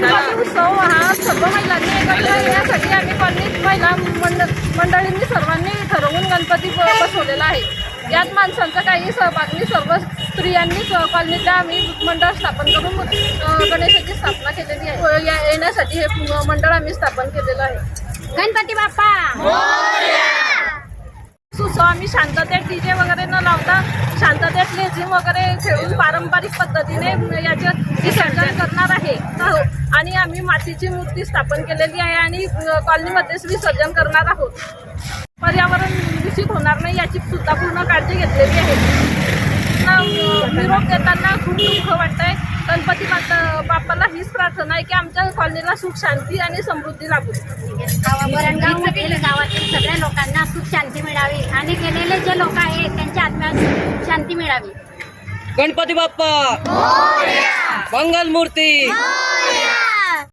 गणपती उत्सव हा सर्व महिलांनी एकत्र येण्यासाठी आम्ही कॉलनीत महिला मंडळ मंडळींनी सर्वांनी ठरवून गणपती बसवलेला आहे. यात माणसांचा काही सहभाग नाही सर्व स्त्रियांनीच कॉलनीतल्या आम्ही मंडळ स्थापन करून गणेशाची स्थापना केलेली आहे. येण्यासाठी हे मंडळ आम्ही स्थापन केलेलं आहे. गणपती बाप्पा! सुसो आम्ही शांततेत डीजे वगैरे न लावता शांततेत लेझिम वगैरे खेळून पारंपरिक पद्धतीने याचे विसर्जन करणार आहे. हो. आणि आम्ही मातीची मूर्ती स्थापन केलेली आहे आणि अ, कॉलनीमध्येच विसर्जन करणार आहोत. पर्यावरण दूषित होणार नाही याची सुद्धा पूर्ण काळजी घेतलेली आहे. निरोप देताना खूप दुःख वाटतंय. गणपती माता बाप्पाला हीच प्रार्थना आहे की आमच्या कॉलनीला सुख शांती आणि समृद्धी लाभू. वरणगावमधील गावातील सगळ्या लोकांना सुख शांती मिळावी आणि गेलेले जे लोक आहेत त्यांच्या आत्म्यात शांती मिळावी. गणपती बाप्पा! मंगल मूर्ती